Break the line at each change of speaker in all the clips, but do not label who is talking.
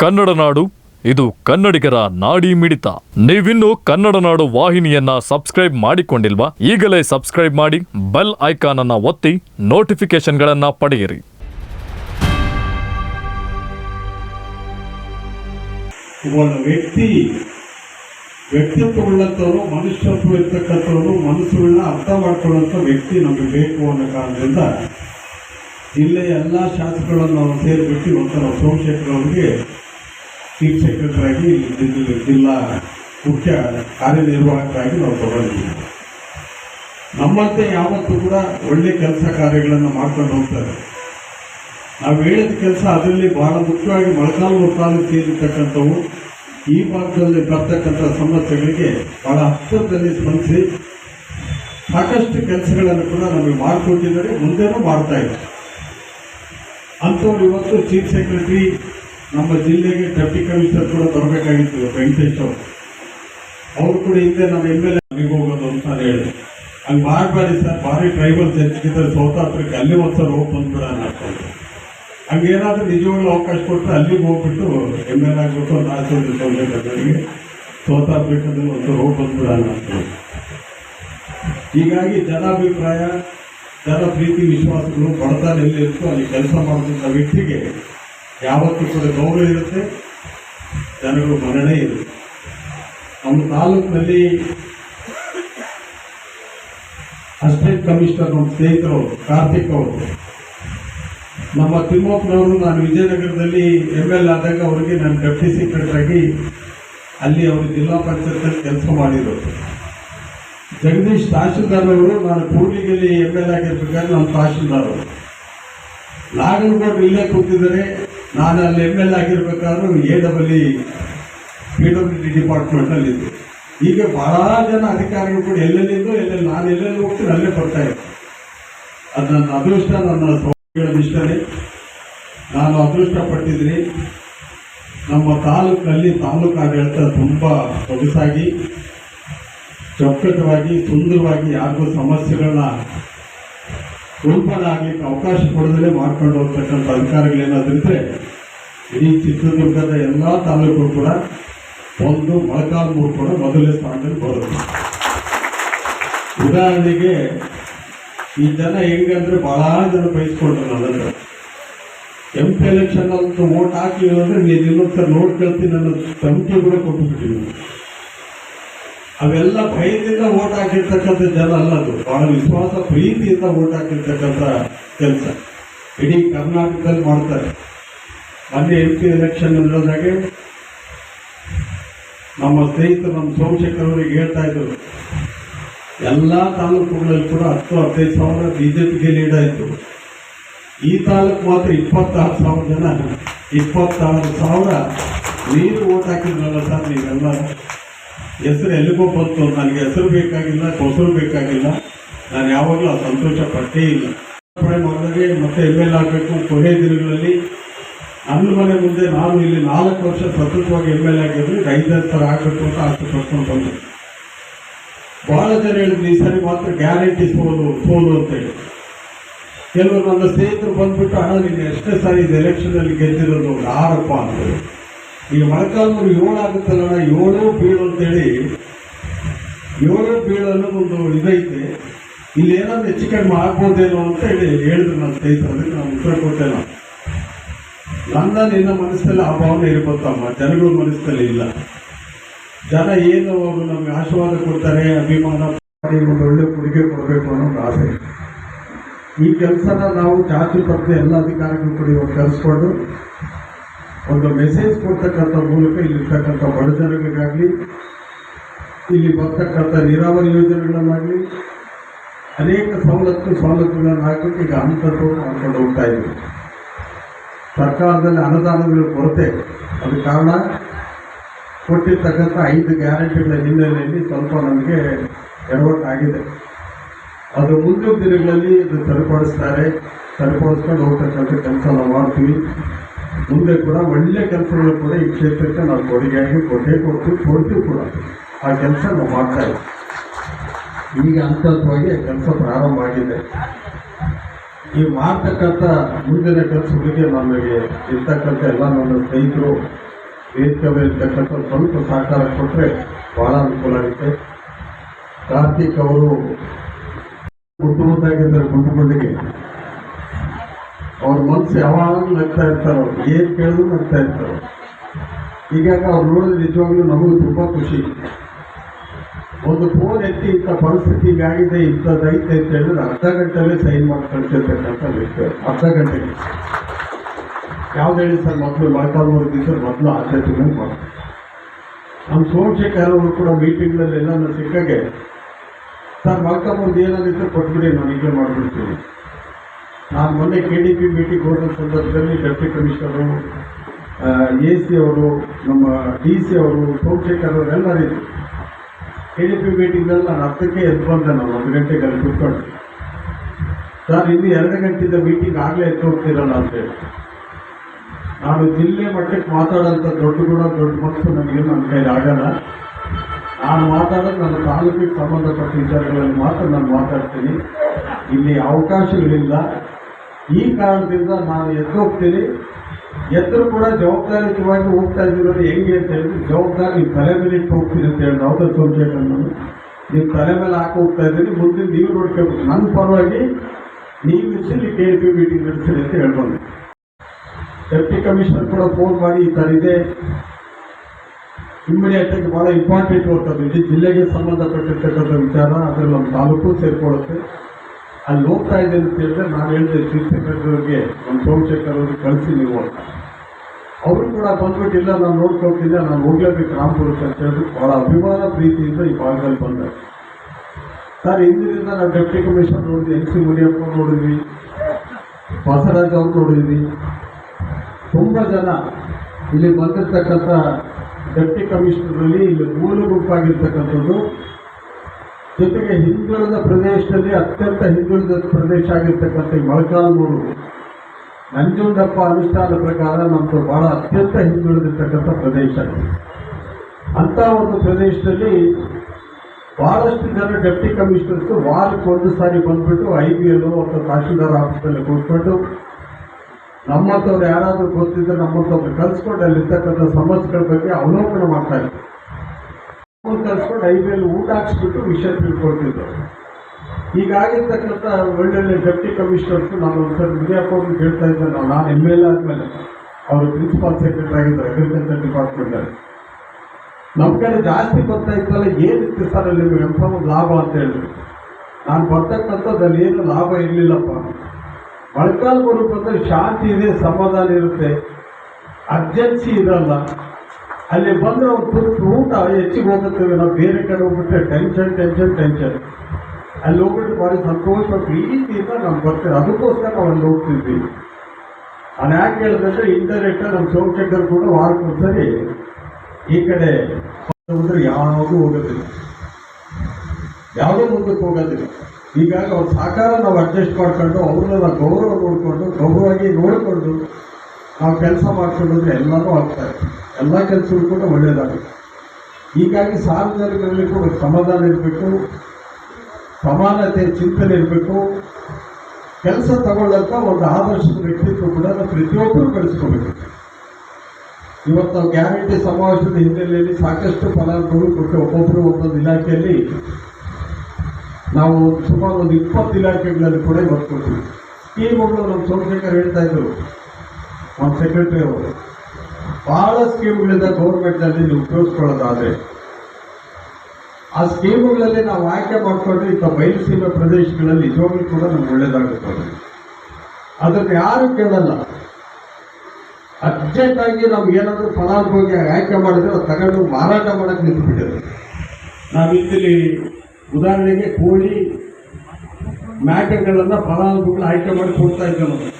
ಕನ್ನಡ ನಾಡು, ಇದು ಕನ್ನಡಿಗರ ನಾಡಿ ಮಿಡಿತ. ನೀವಿನ್ನು ಕನ್ನಡ ನಾಡು ವಾಹಿನಿಯನ್ನ ಸಬ್ಸ್ಕ್ರೈಬ್ ಮಾಡಿಕೊಂಡಿಲ್ವಾ? ಈಗಲೇ ಸಬ್ಸ್ಕ್ರೈಬ್ ಮಾಡಿ, ಬೆಲ್ ಐಕಾನ್ ಅನ್ನ ಒತ್ತಿ ನೋಟಿಫಿಕೇಶನ್ಗಳನ್ನ ಪಡೆಯಿರಿ.
ವ್ಯಕ್ತಿ ವ್ಯಕ್ತಿತ್ವವುಳ್ಳಂಥವ್ರು ಮನುಷ್ಯತ್ವ ಇರ್ತಕ್ಕಂಥವ್ರು ಮನಸ್ಸುಗಳನ್ನ ಅರ್ಥ ಮಾಡ್ಕೊಳ್ಳೋಂಥ ವ್ಯಕ್ತಿ ನಮಗೆ ಬೇಕು ಅನ್ನೋ ಕಾರಣದಿಂದ ಜಿಲ್ಲೆಯ ಎಲ್ಲ ಶಾಸಕರನ್ನು ನಾವು ಸೇರಿಬಿಟ್ಟು ಒಂಥರ ಸೋಮಶೇಖರ್ ಅವರಿಗೆ ಚೀಫ್ ಸೆಕ್ರೆಟರಿ ಆಗಿ ಜಿಲ್ಲೆ ಜಿಲ್ಲಾ ಮುಖ್ಯ ಕಾರ್ಯನಿರ್ವಾಹಕರಾಗಿ ನಾವು ತಗೊಂಡಿದ್ದೀವಿ. ನಮ್ಮಂತೆ ಯಾವತ್ತೂ ಕೂಡ ಒಳ್ಳೆ ಕೆಲಸ ಕಾರ್ಯಗಳನ್ನು ಮಾಡ್ಕೊಂಡು ಹೋಗ್ತಾರೆ. ನಾವು ಹೇಳಿದ ಕೆಲಸ ಅದರಲ್ಲಿ ಬಹಳ ಮುಖ್ಯವಾಗಿ ಮೊಳಕಾಲ್ಮೂರು ತಾಲೂಕು ಸೇರಿರ್ತಕ್ಕಂಥವು ಈ ಭಾಗದಲ್ಲಿ ಬರ್ತಕ್ಕಂಥ ಸಮಸ್ಯೆಗಳಿಗೆ ಬಹಳ ಹತ್ತಿರದಲ್ಲಿ ಸ್ಪಂದಿಸಿ ಸಾಕಷ್ಟು ಕೆಲಸಗಳನ್ನು ಕೂಡ ನಮಗೆ ಮಾಡಿಕೊಟ್ಟಿದ್ದಾರೆ, ಮುಂದೆನೂ ಮಾಡ್ತಾ ಇದ್ದಾರೆ. ಅಂಥವ್ರು ಇವತ್ತು ಚೀಫ್ ಸೆಕ್ರೆಟರಿ ನಮ್ಮ ಜಿಲ್ಲೆಗೆ ಡೆಪ್ಟಿ ಕಮಿಷನರ್ ಕೂಡ ಬರಬೇಕಾಗಿತ್ತು ವೆಂಕಟೇಶ್ ಅವರು. ಅವ್ರು ಕೂಡ ಹಿಂದೆ ನಮ್ಮ ಎಂ ಎಲ್ ಎ ಹೋಗೋದು ಅಂತ ಹೇಳಿದ್ರು ಹೇಳಿದೆ. ಹಂಗೆ ಮಾಡಬೇಡಿ ಸರ್, ಭಾರಿ ಟ್ರೈಬಲ್ಸ್ ಹೆಚ್ಚಿಗಿದ್ದಾರೆ ಸೌತ್ ಆಫ್ರಿಕಾ ಅಲ್ಲಿ ಒಂದ್ಸಲ ಹೋಗಿ ಬಂದ್ಬಿಡ ಹಂಗೆ ಹಂಗೇನಾದ್ರೂ ನಿಜವಾಗ್ಲೂ ಅವಕಾಶ ಕೊಟ್ಟರೆ ಅಲ್ಲಿಗೆ ಹೋಗ್ಬಿಟ್ಟು ಎಂ ಎಲ್ ಆಗ್ಬಿಟ್ಟು ಆಚರಣೆ ಸೌಲಭ್ಯಗಳಿಗೆ ಸೌತ್ ಆಫ್ರಿಕಾದಲ್ಲಿ ಒಂದು ಹೋಗಿ ಬಂದ್ಬಿಡೋಣ ಅನ್ನೋದು ಹೀಗಾಗಿ ಜನಾಭಿಪ್ರಾಯ, ಜನ ಪ್ರೀತಿ, ವಿಶ್ವಾಸಗಳು ಬಡತನ ಎಲ್ಲಿ ಅಲ್ಲಿ ಕೆಲಸ ಮಾಡುವಂಥ ವ್ಯಕ್ತಿಗೆ ಯಾವತ್ತೂ ಕೂಡ ಗೌರವ ಇರುತ್ತೆ ಜನಗಳು ಮರಣೆ ಇರುತ್ತೆ. ನಮ್ಮ ತಾಲೂಕಿನಲ್ಲಿ ಅಸ್ಟೇಟ್ ಕಮಿಷನರ್ ನಮ್ಮ ಸ್ನೇಹಿತರು ಕಾರ್ತಿಕ್ ಅವರು. ನಮ್ಮ ತಿಮ್ಮಪ್ಪನವರು, ನಾನು ವಿಜಯನಗರದಲ್ಲಿ ಎಂ ಎಲ್ ಆದಾಗ ಅವರಿಗೆ ನಾನು ಡೆಪ್ಟಿ ಸೆಕ್ರೆಟರಿ ಆಗಿ ಅಲ್ಲಿ ಅವರು ಜಿಲ್ಲಾ ಪಂಚಾಯತ್ನಲ್ಲಿ ಕೆಲಸ ಮಾಡಿದರು. ಜಗದೀಶ್ ತಹಶೀಲ್ದಾರ್ ಅವರು, ನಾನು ಕೂಡ್ಲಿಗೆಯಲ್ಲಿ ಎಂ ಎಲ್ ಆಗಿರ್ಬೇಕಾದ್ರೆ ನಮ್ಮ ತಹಶೀಲ್ದಾರ್ ನಾಗನಗೌಡರು ಇಲ್ಲೇ ಕೂತಿದ್ದಾರೆ. ನಾನು ಅಲ್ಲಿ M L ಆಗಿರ್ಬೇಕಾದ್ರೂ A double E P W D ಡಿಪಾರ್ಟ್ಮೆಂಟಲ್ಲಿ ಇದ್ದೆ. ಈಗ ಬಹಳ ಜನ ಅಧಿಕಾರಿಗಳು ಕೂಡ ಎಲ್ಲೆಲ್ಲಿದ್ದು ಎಲ್ಲೆಲ್ಲಿ ನಾನು ಎಲ್ಲೆಲ್ಲಿ ಹೋಗ್ತೀನಿ ಅಲ್ಲೇ ಬರ್ತಾ ಇದ್ದೆ. ಅದು ನನ್ನ ಅದೃಷ್ಟ, ನನ್ನ ಇಷ್ಟನೇ ನಾನು ಅದೃಷ್ಟ ಪಟ್ಟಿದ್ದೀನಿ. ನಮ್ಮ ತಾಲೂಕಿನಲ್ಲಿ ತಾಲೂಕು ಆಡಳಿತ ತುಂಬ ಸೊಗಸಾಗಿ ಚೊಕ್ಕಟವಾಗಿ ಸುಂದರವಾಗಿ ಯಾರಿಗೂ ಸಮಸ್ಯೆಗಳನ್ನ ಉಲ್ಪಣ ಆಗಲಿಕ್ಕೆ ಅವಕಾಶ ಕೊಡದಲ್ಲೇ ಮಾಡ್ಕೊಂಡು ಹೋಗ್ತಕ್ಕಂಥ ಅಧಿಕಾರಿಗಳೇನಾದ್ರಿದ್ರೆ ಇಡೀ ಚಿತ್ರದುರ್ಗದ ಎಲ್ಲ ತಾಲೂಕು ಕೂಡ ಒಂದು ಮೊಳಕಾಲ್ಮೂರು ಕೂಡ ಮೊದಲನೇ ಸ್ಥಾನದಲ್ಲಿ ಬರುತ್ತೆ ಉದಾಹರಣೆಗೆ, ಈ ಜನ ಹೆಂಗಂದ್ರೆ ಬಹಳ ಜನ ಬಯಸ್ಕೊಂಡ್ರು ನನ್ನ ಎಂ ಪಿ ಎಲೆಕ್ಷನ್ ಅಂತ ಓಟ್ ಹಾಕಿ ಅಂದ್ರೆ ನೀನು ಇನ್ನೊಂದ್ಸಲ ನೋಡ್ಕೊಳ್ತೀನಿ ನನ್ನ ಧಮಕಿ ಕೂಡ ಕೊಟ್ಟುಬಿಟ್ಟಿವಿ ಅವೆಲ್ಲ ಭಯದಿಂದ ಓಟ್ ಹಾಕಿರ್ತಕ್ಕಂಥ ಜನ ಅಲ್ಲ ಅದು. ಬಹಳ ವಿಶ್ವಾಸ, ಪ್ರೀತಿಯಿಂದ ಓಟ್ ಹಾಕಿರ್ತಕ್ಕಂಥ ಕೆಲಸ. ಇಡೀ ಕರ್ನಾಟಕದಲ್ಲಿ ಮಾಡ್ತಾರೆ. ಅಲ್ಲಿ ಎಂ ಪಿ ಎಲೆಕ್ಷನ್ ನಡೆದಾಗೆ ನಮ್ಮ ಸ್ನೇಹಿತರು, ನಮ್ಮ ಸೋಮಶೇಖರವರಿಗೆ ಹೇಳ್ತಾ ಇದ್ರು. ಎಲ್ಲ ತಾಲೂಕುಗಳಲ್ಲಿ ಕೂಡ ಹತ್ತು, ಹದಿನೈದು ಸಾವಿರ ಬಿ ಜೆ ಪಿಗೆ ನೀಡಾಯಿತು ಈ ತಾಲೂಕು ಮಾತ್ರ ಇಪ್ಪತ್ತಾರು ಸಾವಿರ ಜನ. ಇಪ್ಪತ್ತಾರು ಸಾವಿರ ನೀರು ಓಟ್ ಹಾಕಿದ್ರಲ್ಲ ಸರ್ ನೀವೆಲ್ಲ? ಹೆಸರು ಎಲ್ಲಿಗೋ ಬಂತು. ನನಗೆ ಹೆಸರು ಬೇಕಾಗಿಲ್ಲ ಕೊಸರು ಬೇಕಾಗಿಲ್ಲ. ನಾನು ಯಾವಾಗಲೂ ಆ ಸಂತೋಷ ಪಟ್ಟೇ ಇಲ್ಲ. ಮಾಡಿದಾಗೆ ಮತ್ತೆ ಎಂ ಎಲ್ ಆಗಬೇಕು. ಕೊನೆಯ ದಿನಗಳಲ್ಲಿ ನನ್ನ ಮನೆ ಮುಂದೆ ನಾನು ಇಲ್ಲಿ ನಾಲ್ಕು ವರ್ಷ ಸತತವಾಗಿ ಎಂ ಎಲ್ ಆಗಿದ್ರೆ ಐದೈದು ಥರ ಆಗಬೇಕು ಅಂತ ಆಸೆ ಪಡ್ಕೊಂಡು ಬಂದೆ. ಭಾಳ ಜನ ಹೇಳಿದ್ರು, ಈ ಸರಿ ಮಾತ್ರ ಗ್ಯಾರಂಟಿ ಫೋನು ಫೋನು ಅಂತೇಳಿ ಕೆಲವರು ನನ್ನ ಸ್ನೇಹಿತರು ಬಂದ್ಬಿಟ್ಟು ಹಣ ನೀನು ಎಷ್ಟೇ ಸಾರಿ ಇದು ಎಲೆಕ್ಷನಲ್ಲಿ ಗೆದ್ದಿರೋದು, ಯಾರಪ್ಪ? ಅಂತ ಈಗ ಮೊಳಕಾಲ್ಮೂರು ಏಳು ಆಗುತ್ತಲ್ಲ ಏಳು ಬೀಳು ಅಂತೇಳಿ. ಏಳು ಬೀಳು ಅನ್ನೋದು ಒಂದು ಇದೈತೆ ಇಲ್ಲಿ ಏನಾದ್ರು ಹೆಚ್ಚು ಕಡಿಮೆ ಆಗ್ಬೋದೇನೋ ಅಂತ ಹೇಳಿ ಹೇಳಿದ್ರು ನನ್ನ ಸ್ನೇಹಿತರಲ್ಲಿ ಅದಕ್ಕೆ ನಾನು ಉತ್ತರ ಕೊಟ್ಟೆ ನಾನು ನನ್ನ, ನಿನ್ನ ಮನಸ್ಸಲ್ಲಿ ಆ ಭಾವನೆ ಇರ್ಬೋದಮ್ಮ. ಜನಗಳ ಮನಸ್ಸಲ್ಲಿ ಇಲ್ಲ. ಜನ ಏನು ಅವರು ನಮಗೆ ಆಶೀರ್ವಾದ ಕೊಡ್ತಾರೆ, ಅಭಿಮಾನ ಒಂದು ಒಳ್ಳೆ ಕೊಡುಗೆ ಕೊಡಬೇಕು ಅನ್ನೋ ಒಂದು ಆಸೆ ಈ ಕೆಲಸನ ನಾವು ಜಾತಿ ಪತ್ತೆ ಎಲ್ಲ ಅಧಿಕಾರಿಗಳು ಕೂಡ ಇವಾಗ ಒಂದು ಮೆಸೇಜ್ ಕೊಡ್ತಕ್ಕಂಥ ಮೂಲಕ ಇಲ್ಲಿರ್ತಕ್ಕಂಥ ಬಡ ಜನಗಳಿಗಾಗಲಿ ಇಲ್ಲಿ ಬರ್ತಕ್ಕಂಥ ನೀರಾವರಿ ಯೋಜನೆಗಳನ್ನಾಗಲಿ, ಅನೇಕ ಸವಲತ್ತು ಸವಲತ್ತುಗಳನ್ನು ಹಾಕಲಿಕ್ಕೆ ಈಗ ಹಂತದ್ದು ಮಾಡ್ಕೊಂಡು ಹೋಗ್ತಾ ಇದ್ದೀವಿ ಸರ್ಕಾರದಲ್ಲಿ ಅನುದಾನಗಳ ಕೊರತೆ. ಅದು ಕಾರಣ ಕೊಟ್ಟಿರ್ತಕ್ಕಂಥ ಐದು ಗ್ಯಾರಂಟಿಗಳ ಹಿನ್ನೆಲೆಯಲ್ಲಿ ಸ್ವಲ್ಪ ನಮಗೆ ಎಡವಟ್ಟಾಗಿದೆ ಅದು ಮುಂದಿನ ದಿನಗಳಲ್ಲಿ ಇದು ಸರಿಪಡಿಸ್ತಾರೆ. ಸರಿಪಡಿಸ್ಕೊಂಡು ಹೋಗ್ತಕ್ಕಂಥ ಕೆಲಸ ನಾವು ಮಾಡ್ತೀವಿ. ಮುಂದೆ ಕೂಡ ಒಳ್ಳೆ ಕೆಲಸಗಳು ಕೂಡ ಈ ಕ್ಷೇತ್ರಕ್ಕೆ ನಾವು ಕೊಡುಗೆಯಾಗಿ ಕೊಟ್ಟೇ ಕೊಟ್ಟು ಕೊಡ್ತೀವಿ ಕೂಡ. ಆ ಕೆಲಸ ನಾವು ಮಾಡ್ತಾ ಇದ್ದೀವಿ. ಈಗ ಹಂತವಾಗಿ ಕೆಲಸ ಪ್ರಾರಂಭ ಆಗಿದೆ. ಈ ಮಾಡ್ತಕ್ಕಂಥ ಮುಂದಿನ ಕೆಲಸಗಳಿಗೆ ನಮಗೆ ಇರ್ತಕ್ಕಂಥ ಎಲ್ಲ ನನ್ನ ಸ್ನೇಹಿತರು ವೇದಿಕೆ ಮೇಲೆ ಸ್ವಲ್ಪ ಸಹಕಾರ ಕೊಟ್ಟರೆ ಬಹಳ ಅನುಕೂಲ ಆಗುತ್ತೆ. ಕಾರ್ತಿಕ್ ಅವರು ಕುಟುಂಬದಾಗಿದ್ದರೆ ಗುಡ್ಡಿಗೆ ಅವ್ರ ಮನಸ್ಸು ಯಾವಾಗಲೂ ನಗ್ತಾ ಅವ್ರು ಏನು ಕೇಳಿದ್ರು ನಗ್ತಾ ಇರ್ತಾರ. ಹೀಗಾಗಿ ಅವ್ರು ನೋಡಿದ್ರೆ ನಿಜವಾಗ್ಲೂ ನಮಗೂ ತುಂಬ ಖುಷಿ. ಒಂದು ಫೋನ್ ಎತ್ತಿ ಇಂಥ ಪರಿಸ್ಥಿತಿ ಹೀಗಾಗಿದೆ ಇಂಥದ್ದೈತೆ ಅಂತ ಹೇಳಿದ್ರೆ ಅರ್ಧ ಗಂಟೆಲ್ಲೇ ಸೈನ್ ಮಾಡಿ ಕಳಿಸಿರ್ತಕ್ಕಂಥ ವ್ಯಕ್ತಿ ಅರ್ಧ ಗಂಟೆಗೆ. ಯಾವ್ದು ಹೇಳಿ ಸರ್ ಮೊದಲು ಮೊಳಕಾಲ್ಮೂರು ಮೊದಲು ಆದ್ಯತೆ ಮಾಡ್ತಾರೆ. ಮಾಡಿ ನಮ್ಮ ಸೋಮಶೇಖರ್ ಅವರು ಕೂಡ ಮೀಟಿಂಗ್ನಲ್ಲಿ ಎಲ್ಲ ಸಿಕ್ಕಾಗೆ, ಸರ್ ಮೊಳಕಾಲ್ಮೂರ್ದು ಏನಾಗಿತ್ತು ಕೊಟ್ಬಿಡಿ, ನಾನು ಈಗಲೇ ಮಾಡಿಬಿಡ್ತೀನಿ. ನಾನು ಮೊನ್ನೆ ಕೆ ಡಿ ಪಿ ಮೀಟಿಂಗ್ ಹೋದ ಸಂದರ್ಭದಲ್ಲಿ ಡೆಪ್ಟಿ ಕಮಿಷನರು ಎ ಸಿ ಅವರು, ನಮ್ಮ ಡಿ ಸಿ ಅವರು ಸೋಮಶೇಖರ್ ಅವರು ಎಲ್ಲರೂ ಇದ್ರು. ಕೆ ಡಿ ಪಿ ಮೀಟಿಂಗಲ್ಲಿ ನಾನು ಹತ್ತಕ್ಕೆ ಎದ್ದು ಬಂದೆ ನಾನು, ಒಂದು ಗಂಟೆಗೆ ಅಲ್ಲಿ ಕೂತ್ಕೊಂಡು. ಸರ್, ಇನ್ನು ಎರಡು ಗಂಟೆಯಿಂದ ಮೀಟಿಂಗ್ ಆಗಲೇ ಎದ್ದು ಹೋಗ್ತಿರಲ್ಲ ಅಂತೇಳಿ ನಾನು ಜಿಲ್ಲೆ ಮಟ್ಟಕ್ಕೆ ಮಾತಾಡೋಂಥ ದೊಡ್ಡ ಗುಣ, ದೊಡ್ಡ ಮಕ್ಕಳು ನನಗೆ ನನ್ನ ಕೈಲಿ ಆಗಲ್ಲ. ನಾನು ಮಾತಾಡೋದು ನನ್ನ ತಾಲೂಕಿಗೆ ಸಂಬಂಧಪಟ್ಟ ವಿಚಾರಗಳಲ್ಲಿ ಮಾತ್ರ ನಾನು ಮಾತಾಡ್ತೀನಿ. ಇಲ್ಲಿ ಅವಕಾಶಗಳಿಲ್ಲ. ಈ ಕಾರಣದಿಂದ ನಾನು ಎದ್ದು ಹೋಗ್ತೀನಿ. ಎದ್ರು ಕೂಡ ಜವಾಬ್ದಾರಿಯುತವಾಗಿ ಹೋಗ್ತಾ ಇದ್ದೀರೋದು ಹೆಂಗೆ ಅಂತ ಹೇಳಿದ್ರೆ, ಜವಾಬ್ದಾರಿ ನೀವು ತಲೆ ಮೇಲೆ ಇಟ್ಟು ಹೋಗ್ತೀನಿ ಅಂತ ಹೇಳಿ ಯಾವುದೇ ನಾನು ನೀವು ತಲೆ ಮೇಲೆ ಹಾಕಿ ಹೋಗ್ತಾ ಇದ್ದೀನಿ. ಮುಂದೆ ನೀವು ನೋಡ್ಕೋಬೇಕು. ನನ್ನ ಪರವಾಗಿ ನೀವು ಇಲ್ಲಿ ಕೆ ಪಿ ಮೀಟಿಂಗ್ ನಡೆಸಿರಿ ಅಂತ ಹೇಳ್ಬೋದು. ಡೆಪ್ಟಿ ಕಮಿಷನರ್ ಕೂಡ ಫೋನ್ ಮಾಡಿ ಈ ಥರ ಇದೆ. ಇಮ್ಮಿಡಿಯೇಟಾಗಿ ಭಾಳ ಇಂಪಾರ್ಟೆಂಟ್ ವರ್ಕ್ ಇಡೀ ಜಿಲ್ಲೆಗೆ ಸಂಬಂಧಪಟ್ಟಿರ್ತಕ್ಕಂಥ ವಿಚಾರ, ಅದರಲ್ಲಿ ನಮ್ಮ ತಾಲೂಕು ಸೇರ್ಕೊಳ್ಳುತ್ತೆ. ಅಲ್ಲಿ ಹೋಗ್ತಾ ಇದೆ ಅಂತ ಹೇಳಿದ್ರೆ ನಾನು ಹೇಳಿದೆ ಚೀಫ್ ಸೆಕ್ರೆಟರಿಗೆ ನಮ್ಮ ಸೋಮಶೇಖರ್ ಅವ್ರಿಗೆ ಕಳಿಸಿ ನೀವು ಅಂತ. ಅವರು ಕೂಡ ಬಂದ್ಬಿಟ್ಟಿಲ್ಲ, ನಾನು ನೋಡ್ಕೊಳ್ತಿದ್ದೆ, ನಾನು ಹೋಗ್ಲೇಬೇಕು ರಾಮಪುರಕ್ಕೆ ಅಂತ ಹೇಳಿದ್ರು. ಬಹಳ ಅಭಿಮಾನ ಪ್ರೀತಿಯಿಂದ ಈ ಭಾಗದಲ್ಲಿ ಬಂದೆ. ಸರ್, ಹಿಂದಿನಿಂದ ನಾವು ಡೆಪ್ಟಿ ಕಮಿಷನರ್ ನೋಡಿದ್ವಿ, ಎನ್ ಸಿ ಮುನಿಯಪ್ಪ ನೋಡಿದ್ವಿ, ಬಸವರಾಜ್ ಅವ್ರು ನೋಡಿದ್ವಿ. ತುಂಬ ಜನ ಇಲ್ಲಿ ಬಂದಿರ್ತಕ್ಕಂಥ ಡೆಪ್ಟಿ ಕಮಿಷನರಲ್ಲಿ ಇಲ್ಲಿ ಮೂಲ ಗುಂಪಾಗಿರ್ತಕ್ಕಂಥದ್ದು ಜೊತೆಗೆ ಹಿಂದುಳಿದ ಪ್ರದೇಶದಲ್ಲಿ ಅತ್ಯಂತ ಹಿಂದುಳಿದ ಪ್ರದೇಶ ಆಗಿರ್ತಕ್ಕಂಥ ಮೊಳಕಾಲ್ಮೂರು. ನಂಜುಂಡಪ್ಪ ಅನುಷ್ಠಾನ ಪ್ರಕಾರ ನಮ್ಮದು ಬಹಳ ಅತ್ಯಂತ ಹಿಂದುಳಿದಿರ್ತಕ್ಕಂಥ ಪ್ರದೇಶ ಅಂಥ ಒಂದು ಪ್ರದೇಶದಲ್ಲಿ ಬಹಳಷ್ಟು ಜನ ಡೆಪ್ಟಿ ಕಮಿಷನರ್ಸ್ ವಾರಕ್ಕೆ ಒಂದು ಸಾರಿ ಬಂದ್ಬಿಟ್ಟು ಐ ಬಿ ಎಲ್ ಅಥವಾ ತಹಶೀಲ್ದಾರ್ ಆಫೀಸಲ್ಲಿ ಕೂತ್ಕೊಂಡು ನಮ್ಮಂಥವ್ರು ಯಾರಾದರೂ ಗೊತ್ತಿದ್ದರೆ ನಮ್ಮಂಥವ್ರು ಕಲ್ಸ್ಕೊಂಡು ಅಲ್ಲಿರ್ತಕ್ಕಂಥ ಸಮಸ್ಯೆಗಳ ಬಗ್ಗೆ ಅವಲೋಕನ ಮಾಡ್ತಾ ಇದ್ರು ಅವ್ರು ಕಲ್ಸ್ಕೊಂಡು ಹೈವೇಲಿ ಊಟ ಹಾಕ್ಸ್ಬಿಟ್ಟು ವಿಷಯ ತಿಳ್ಕೊಳ್ತಿದ್ರು. ಆಗಿರ್ತಕ್ಕಂಥ ಒಳ್ಳೊಳ್ಳೆ ಡೆಪ್ಟಿ ಕಮಿಷನರ್ಸ್ ನಾನು ಒಂದ್ಸರಿ ವಿಜಯಪುರ ಕೇಳ್ತಾ ಇದ್ದೆ. ನಾವು ನಾನು ಎಂ ಎಲ್ ಆದಮೇಲೆ ಅವರು ಪ್ರಿನ್ಸಿಪಾಲ್ ಸೆಕ್ರೆಟರಿ ಆಗಿದ್ದಾರೆ ಅಗ್ರಿಕಲ್ಚರ್ ಡಿಪಾರ್ಟ್ಮೆಂಟಲ್ಲಿ ನಮ್ಮ ಕಡೆ ಜಾಸ್ತಿ ಬರ್ತಾ ಇತ್ತಲ್ಲ ಏನಿತ್ತು ಸರ್ ಅಲ್ಲಿ ಒಂದು ಲಾಭ ಅಂತ ಹೇಳಿದ್ರು ನಾನು ಬರ್ತಕ್ಕಂಥದ್ದು ಅಲ್ಲಿ ಏನು ಲಾಭ ಇರಲಿಲ್ಲಪ್ಪ. ಮೊಳಕಾಲ್ಮೂರು ಬಂದರೆ ಶಾಂತಿ ಇದೆ, ಸಮಾಧಾನ ಇರುತ್ತೆ. ಅರ್ಜೆನ್ಸಿ ಇರಲ್ಲ. ಅಲ್ಲಿ ಬಂದರೆ ಒಂದು ಊಟ, ಹೆಚ್ಚಿಗೆ ಹೋಗುತ್ತೇವೆ ನಾವು ಬೇರೆ ಕಡೆ ಹೋಗ್ಬಿಟ್ರೆ ಟೆನ್ಷನ್ ಟೆನ್ಷನ್ ಟೆನ್ಷನ್ ಅಲ್ಲಿ ಹೋಗ್ಬಿಟ್ಟು ಭಾರಿ ಸಂತೋಷ, ಪ್ರೀತಿಯಿಂದ ನಾವು ಬರ್ತೀವಿ. ಅದಕ್ಕೋಸ್ಕರ ನಾವು ಅಲ್ಲಿ ಹೋಗ್ತಿದ್ವಿ. ನಾನು ಯಾಕೆ ಹೇಳಿದ್ರೆ ಇಂಟರ್ನೆಟ್ ನಮ್ಮ ಸೋಮಶೇಖರ್ ಕೂಡ ವಾರಕ್ಕೊಂದ್ಸರಿ ಈ ಕಡೆ ಹೋದ್ರೆ ಯಾವುದೂ ಹೋಗೋದಿಲ್ಲ. ಯಾವುದೋ ಮುಂದಕ್ಕೆ ಹೋಗೋದಿಲ್ಲ. ಹೀಗಾಗಿ ಅವ್ರ ಸಹಕಾರ ನಾವು ಅಡ್ಜಸ್ಟ್ ಮಾಡ್ಕೊಂಡು, ಅವ್ರನ್ನ ಗೌರವ ನೋಡಿಕೊಂಡು ಗೌರವವಾಗಿ ನೋಡಿಕೊಂಡು ನಾವು ಕೆಲಸ ಮಾಡ್ಕೊಂಡ್ರೆ ಆಗ್ತಾ ಆಗ್ತಾರೆ ಎಲ್ಲ ಕೆಲಸಗಳು ಕೂಡ ಒಳ್ಳೆಯದಾಗುತ್ತೆ ಹೀಗಾಗಿ ಸಾರ್ವಜನಿಕರಲ್ಲಿ ಕೂಡ ಸಮಾಧಾನ ಇರಬೇಕು. ಸಮಾನತೆ ಚಿಂತನೆ ಇರಬೇಕು. ಕೆಲಸ ತಗೊಳ್ಳಂತ ಒಂದು ಆದರ್ಶದ ವ್ಯಕ್ತಿತ್ವ ಕೂಡ ಪ್ರತಿಯೊಬ್ಬರು ಬೆಳೆಸ್ಕೋಬೇಕು ಇವತ್ತು ನಾವು ಗ್ಯಾರಂಟಿ ಸಮಾವೇಶದ ಹಿನ್ನೆಲೆಯಲ್ಲಿ ಸಾಕಷ್ಟು ಫಲಾನುಭವಿಗಳು ಕೊಟ್ಟು ಒಬ್ಬೊಬ್ಬರು ಒಂದೊಂದು ಇಲಾಖೆಯಲ್ಲಿ ನಾವು ಸುಮಾರು ಒಂದು ಇಪ್ಪತ್ತು ಇಲಾಖೆಗಳಲ್ಲಿ ಕೂಡ ಇವತ್ತು ಕೊಡ್ತೀವಿ. ಸ್ಕೀಮ್ಗಳು ನಮ್ಮ ಸೋಮಶೇಖರ್ ಹೇಳ್ತಾ ಇದ್ರು, ನಮ್ಮ ಸೆಕ್ರೆಟರಿ ಅವರು. ಬಹಳ ಸ್ಕೀಮ್ಗಳಿಂದ ಗೌರ್ಮೆಂಟ್ನಲ್ಲಿ ನೀವು ಉಪಯೋಗಿಸ್ಕೊಳ್ಳೋದಾದ್ರೆ ಆ ಸ್ಕೀಮ್ಗಳಲ್ಲಿ ನಾವು ಆಯ್ಕೆ ಮಾಡಿಕೊಂಡ್ರೆ ಇಂಥ ಬಯಲುಸೀಮೆ ಪ್ರದೇಶಗಳಲ್ಲಿ ನಿಜವಾಗ್ಲೂ ಕೂಡ ನಮ್ಗೆ ಒಳ್ಳೇದಾಗುತ್ತದೆ. ಅದನ್ನು ಯಾರು ಕೇಳಲ್ಲ. ಅರ್ಜೆಂಟ್ ಆಗಿ ನಮ್ಗೆ ಏನಾದರೂ ಫಲಾನುಭವಿಗೆ ಆಯ್ಕೆ ಮಾಡಿದ್ರೆ ಅದು ತಗೊಂಡು ಮಾರಾಟ ಮಾಡಕ್ಕೆ ನಿಂತುಬಿಟ್ಟಿದೆ ನಾವು ಇಲ್ಲಿ ಉದಾಹರಣೆಗೆ ಕೋಳಿ ಮೇಕೆಗಳನ್ನು ಫಲಾನುಭವಿಗಳು ಆಯ್ಕೆ ಮಾಡಿ ಕೊಡ್ತಾ ಇದ್ದೇವೆ ನಾವು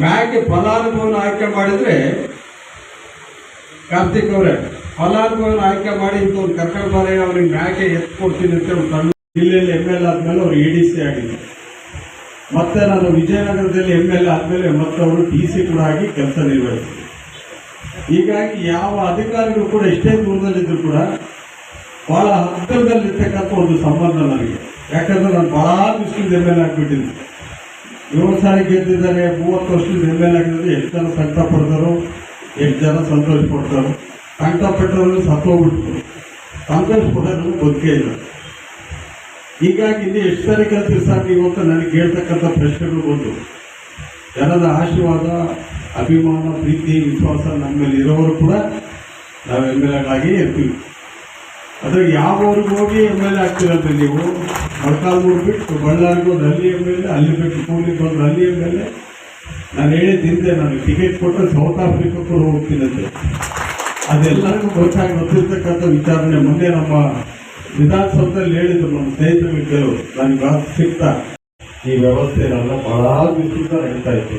ಮ್ಯಾಕೆ ಫಲಾನುಭವಿನ ಆಯ್ಕೆ ಮಾಡಿದ್ರೆ ಕಾರ್ತಿಕ್ ಅವರೇ ಫಲಾನುಭವಿನ ಆಯ್ಕೆ ಮಾಡಿ ಇಂಥ ಒಂದು ಕರ್ಕೊಂಡು ಬಾರೆ, ಅವ್ರಿಗೆ ಮ್ಯಾಕೆ ಎತ್ಕೊಡ್ತೀನಿ ಅಂತ ಒಂದು ಜಿಲ್ಲೆಯಲ್ಲಿ ಎಂ ಎಲ್ ಆದಮೇಲೆ ಅವ್ರು ಎ ಡಿ ಸಿ ಆಗಿದ್ರು. ಮತ್ತೆ ನಾನು ವಿಜಯನಗರದಲ್ಲಿ ಎಂ ಎಲ್ ಆದಮೇಲೆ ಮತ್ತೆ ಅವರು ಡಿ ಸಿ ಕೂಡ ಆಗಿ ಕೆಲಸ ನಿರ್ವಹಿಸಿದ್ರು. ಹೀಗಾಗಿ ಯಾವ ಅಧಿಕಾರಿಗಳು ಕೂಡ ಎಷ್ಟೇ ದೂರದಲ್ಲಿದ್ದರೂ ಕೂಡ ಭಾಳ ಹತ್ತಿರದಲ್ಲಿರ್ತಕ್ಕಂಥ ಒಂದು ಸಂಬಂಧ ನನಗೆ. ಯಾಕಂದ್ರೆ ನಾನು ಭಾಳ ದಿವಸದಿಂದ ಎಂ ಎಲ್ ಆಗಿಬಿಟ್ಟಿದ್ದೆ ಏಳು ಸಾರಿ ಗೆದ್ದಿದ್ದಾರೆ, ಮೂವತ್ತು ವರ್ಷದಿಂದ ಎಂ ಎಲ್ ಆಗಿದ್ದಾರೆ ಎಷ್ಟು ಜನ ಸಂಕಟ ಪಡೆದರು ಎಷ್ಟು ಜನ ಸಂತೋಷ ಪಡ್ತಾರೆ? ಕಂಠಪಟ್ಟವರು ಸತ್ತೋಗ್ಬಿಟ್ರು. ಸಂತೋಷ ಪಡೋದು ಬದುಕೇ ಇಲ್ಲ. ಹೀಗಾಗಿ ಇಲ್ಲಿ ಎಷ್ಟು ಸಾರಿ ಕಲ್ತೀವಿ ಸರ್ ನೀವು ನನಗೆ ಹೇಳ್ತಕ್ಕಂಥ ಪ್ರಶ್ನೆಗಳು ಬಂದು. ಜನದ ಆಶೀರ್ವಾದ, ಅಭಿಮಾನ, ಪ್ರೀತಿ, ವಿಶ್ವಾಸ ನಮ್ಮ ಮೇಲೆ ಇರೋರು ಕೂಡ ನಾವು ಎಂ ಎಲ್ ಎಗಳಾಗಿ ಇರ್ತೀವಿ. ಅದ್ರ ಯಾವ ಊರಿಗೆ ಹೋಗಿ ಎಂ ಎಲ್ ಎ ಆಗ್ತಿರಲ್ರಿ ನೀವು? ಮೊಳಕಾಲ್ಮೂರು ಬಿಟ್ಟು ಬಳ್ಳಾರಿಗೆ ಒಂದು ಅಲ್ಲಿ ಎಂ ಎಲ್ ಎ ಅಲ್ಲಿ ಬಿಟ್ಟು ಕೂಲಿಗೆ ಬಂದು ಅಲ್ಲಿ ಎಂ ಎಲ್ ಎ ನಾನು ಹಿಂದೆ ನನಗೆ ಟಿಕೆಟ್ ಕೊಟ್ಟರೆ ಸೌತ್ ಆಫ್ರಿಕಕ್ಕೂ ಹೋಗ್ತೀನಂತೆ. ಅದೆಲ್ಲರಿಗೂ ಗೊತ್ತಾಗಿ ಗೊತ್ತಿರ್ತಕ್ಕಂಥ ವಿಚಾರಣೆ. ಮುಂದೆ ನಮ್ಮ ವಿಧಾನಸೌಧದಲ್ಲಿ ಹೇಳಿದ್ರು ನಮ್ಮ ಸ್ನೇಹಿತರು ಇದ್ದರು. ನನಗೆ ಮಾತು ಸಿಗ್ತಾ ಈ ವ್ಯವಸ್ಥೆನೆಲ್ಲ ಬಹಳ ವಿಸ್ತೃತ ನಡೀತಾ ಇತ್ತು.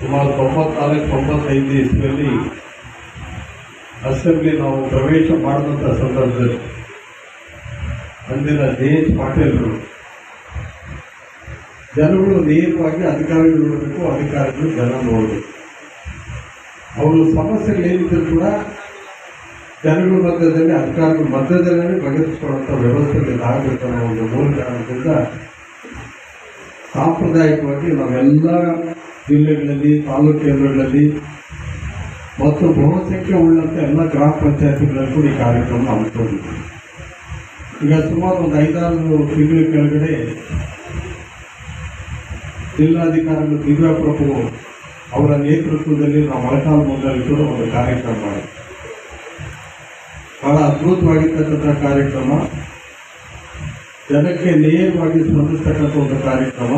ಸುಮಾರು ತೊಂಬತ್ನಾಲ್ಕು, ತೊಂಬತ್ತೈದು ಇಸ್ವಿಯಲ್ಲಿ ಅಸೆಂಬ್ಲಿ ನಾವು ಪ್ರವೇಶ ಮಾಡಿದಂಥ ಸಂದರ್ಭದಲ್ಲಿ ಅಂದಿನ ಜೆ ಎಚ್ ಪಾಟೀಲ್ರು ಜನಗಳು ನೇರವಾಗಿ ಅಧಿಕಾರಿಗಳು ನೋಡಬೇಕು, ಅಧಿಕಾರಿಗಳು ಜನ ನೋಡಬೇಕು. ಅವರು ಸಮಸ್ಯೆಗಳು ಏನಿದ್ರು ಕೂಡ ಜನಗಳ ಮಧ್ಯದಲ್ಲಿ, ಅಧಿಕಾರಿಗಳ ಮಧ್ಯದಲ್ಲೇ ಬಗೆಹರಿಸಿಕೊಳ್ಳುವಂಥ ವ್ಯವಸ್ಥೆಗಳು ಆಗಬೇಕು ಅನ್ನೋ ಒಂದು ಮೂಲ ಕಾರಣದಿಂದ ಸಾಂಪ್ರದಾಯಿಕವಾಗಿ ನಾವೆಲ್ಲ ಜಿಲ್ಲೆಗಳಲ್ಲಿ, ತಾಲೂಕು ಕೇಂದ್ರಗಳಲ್ಲಿ ಮತ್ತು ಬಹುಸಂಖ್ಯೆ ಉಳ್ಳಂಥ ಎಲ್ಲ ಗ್ರಾಮ ಪಂಚಾಯತ್ಗಳಲ್ಲಿ ಕೂಡ ಈ ಕಾರ್ಯಕ್ರಮ ಹಮ್ಮಿಕೊಂಡಿದ್ದೀವಿ. ಈಗ ಸುಮಾರು ಒಂದು ಐದಾರು ತಿಂಗಳ ಕೆಳಗಡೆ ಜಿಲ್ಲಾಧಿಕಾರಿಗಳು ದಿವ್ಯಾ ಪ್ರಭು ಅವರ ನೇತೃತ್ವದಲ್ಲಿ ನಾವು ಮೊಳಕಾಲ್ ಮುಂದಲ್ಲಿ ಕೂಡ ಒಂದು ಕಾರ್ಯಕ್ರಮ ಬಹಳ ಅದ್ಭುತವಾಗಿರ್ತಕ್ಕಂಥ ಕಾರ್ಯಕ್ರಮ. ಜನಕ್ಕೆ ನೇರವಾಗಿ ಸ್ಪಂದಿಸ್ತಕ್ಕಂಥ ಒಂದು ಕಾರ್ಯಕ್ರಮ.